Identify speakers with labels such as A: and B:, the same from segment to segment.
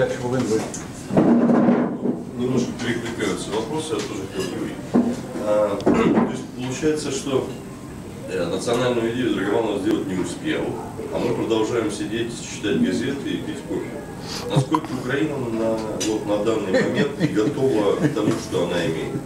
A: Пять хвилин ви.
B: Немножко перекликаются вопросы, я тоже хотел Юрий. А, то есть получается, что э, национальную идею Драгоманова сделать не успел, а мы продолжаем сидеть, читать газеты и пить кофе. Насколько Украина на, вот, на данный момент готова к тому, что она имеет?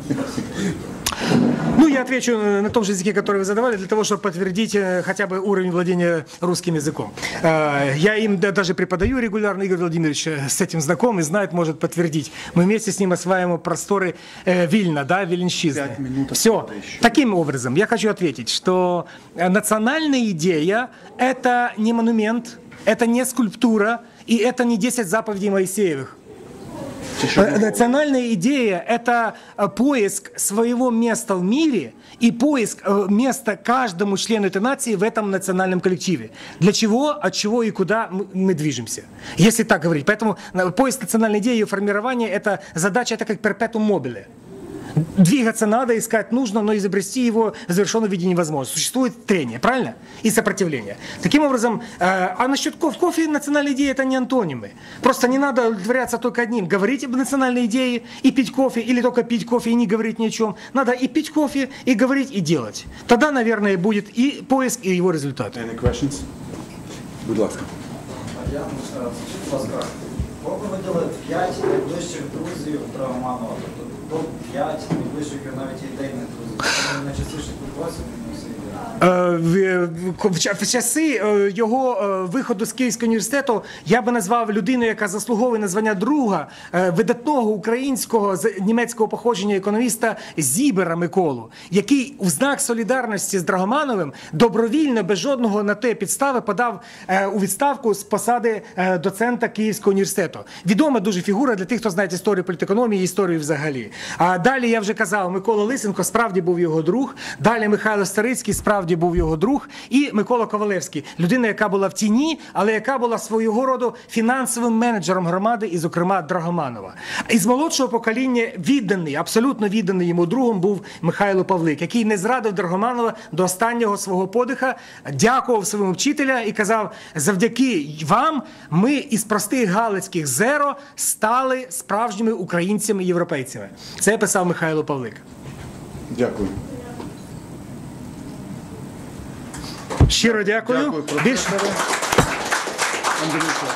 C: Ну, я отвечу э, на том же языке, который вы задавали, для того, чтобы подтвердить э, хотя бы уровень владения русским языком. Э, Я им да- даже преподаю регулярно, Игорь Владимирович с этим знаком и знает, может подтвердить. Мы вместе с ним осваиваем просторы Вильна, да, Виленщизны.
A: Пять минут
C: Все. Таким образом, я хочу ответить, что национальная идея – это не монумент, это не скульптура, и это не 10 заповедей Моисеевых. Э, Национальная идея – это э, поиск своего места в мире и поиск э, места каждому члену этой нации в этом национальном коллективе. Для чего, от чего и куда мы- движемся. Если так говорить. Поэтому поиск национальной идеи и ее формирование – это задача, это как перпетум мобиле. Двигаться надо, искать нужно, но изобрести его в завершенном виде невозможно. Существует трение, правильно? И сопротивление. Таким образом, э, а насчет кофе, кофе и национальной идеи это не антонимы. Просто не надо удовлетворяться только одним. Говорить об национальной идее и пить кофе, или только пить кофе и не говорить ни о чем. Надо и пить кофе, и говорить, и делать. Тогда, наверное, будет и поиск, и его результат.
A: Any questions? Будь ласка.
D: Я е, скажіть, будь ласка, кого ви виділи 5 найближчих друзів Драгоманова? Тобто топ-5 найближчих і навіть ідейних друзів. Вони найчастіше спілкувалися з ним
C: Е, В- в- В ча- в часи е, його е, виходу з Київського університету я би назвав людину, яка заслуговує на звання друга е, видатного українського з німецького походження економіста Зібера Миколу, який в знак солідарності з Драгомановим добровільно без жодного на те підстави подав е, у відставку з посади е, доцента Київського університету. Відома дуже фігура для тих, хто знає історію політекономії і історію взагалі. А далі я вже казав, Микола Лисенко справді був його друг. Далі Михайло Старицький справді був його друг. І Микола Ковалевський, людина, яка була в тіні, але яка була свого роду фінансовим менеджером громади, і, зокрема, Драгоманова. Із молодшого покоління відданий, абсолютно відданий йому другом був Михайло Павлик, який не зрадив Драгоманова до останнього свого подиха, дякував своєму вчителя і казав: завдяки вам ми із простих галицьких зеро стали справжніми українцями європейцями. Це писав Михайло Павлик.
A: Дякую.
C: Щиро дякую.
A: Дякую,
C: Більш...
A: професоре. Андрійко.